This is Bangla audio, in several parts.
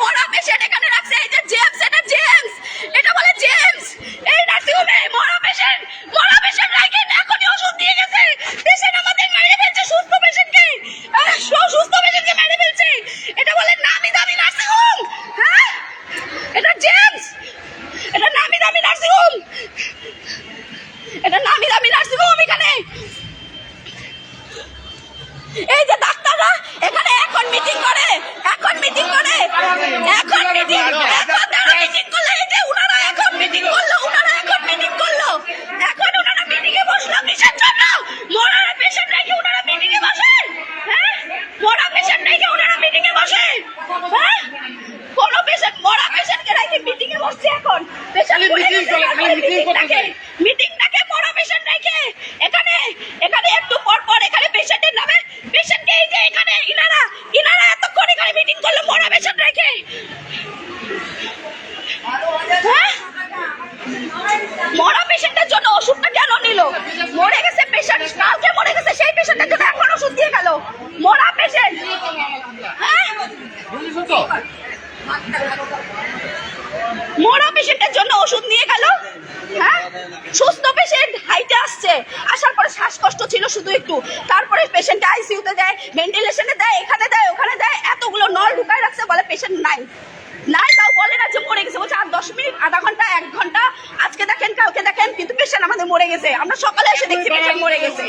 মরা পেশেন্ট এখানে রাখছে, এই যে জেমস, এটা জেমস, এটা বলে জেমস। এই মরা পেশেন্ট মরা পেশেন্ট রাখেন এখনই ওষুধ দিয়ে গেছে। পেশেন্ট আমাদের মেরে ফেলছে, সুস্থ পেশেন্টকে সুস্থ পেশেন্টকে মেরে ফেলছে। এটা বলে নামি দামি নার্সিংহোম হ্যাঁ? এটা জেমস। এটা নামি দামি নার্সিংহোম এটা নামি দামি নার্সিংহোম এখানে। এই যে ডাক্তাররা, এখানে এখন মিটিং করে। এখন তারা মিটিং এখন এখন মিটিং করল। মরা পেশেন্টের জন্য ওষুধটা কেন নিল? মরে গেছে পেশেন্ট, কালকে মরে গেছে, সেই পেশেন্টের জন্য এখন ওষুধ দিয়ে গেল। মরা পেশেন্ট! হ্যাঁ? মরা পেশেন্টের জন্য ওষুধ নিয়ে গেল। হ্যাঁ? সুস্থ পেশেন্ট হাইটে আসছে। আসার পরে শ্বাসকষ্ট ছিল শুধু একটু। তারপরে পেশেন্ট আইসিইউতে দেয়, ভেন্টিলেশনে দেয়, এখানে দেয়, ওখানে দেয়, এতগুলো নল ঢুকায় রাখছে বলে পেশেন্ট নাই তাও বলে না যে মরে গেছে বলছে আর দশ মিনিট আধা ঘণ্টা এক ঘণ্টা আজকে দেখেন কালকে দেখেন কিন্তু পেশেন্ট আমাদের মরে গেছে। আমরা সকালে এসে দেখছি পেশেন্ট মরে গেছে।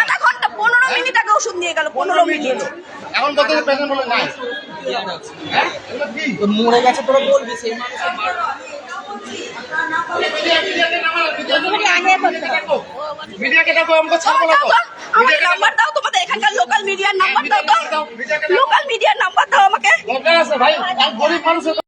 আধা ঘণ্টা পনেরো মিনিট আগে ওষুধ নিয়ে গেল পনেরো মিনিট। এখন বলতে পেশেন্ট বলে নাই? হ্যাঁ? মরে গেছে তোরা বলবি সেই মিডিয়াকে ডাকো। আমাকে ছাড়বো না আমার নাম্বার দাও তোমাদের এখানকার লোকাল মিডিয়ার নাম্বার দাও তো। লোকাল মিডিয়ার নাম্বার দাও আমাকে। ভাই গরিব মানুষের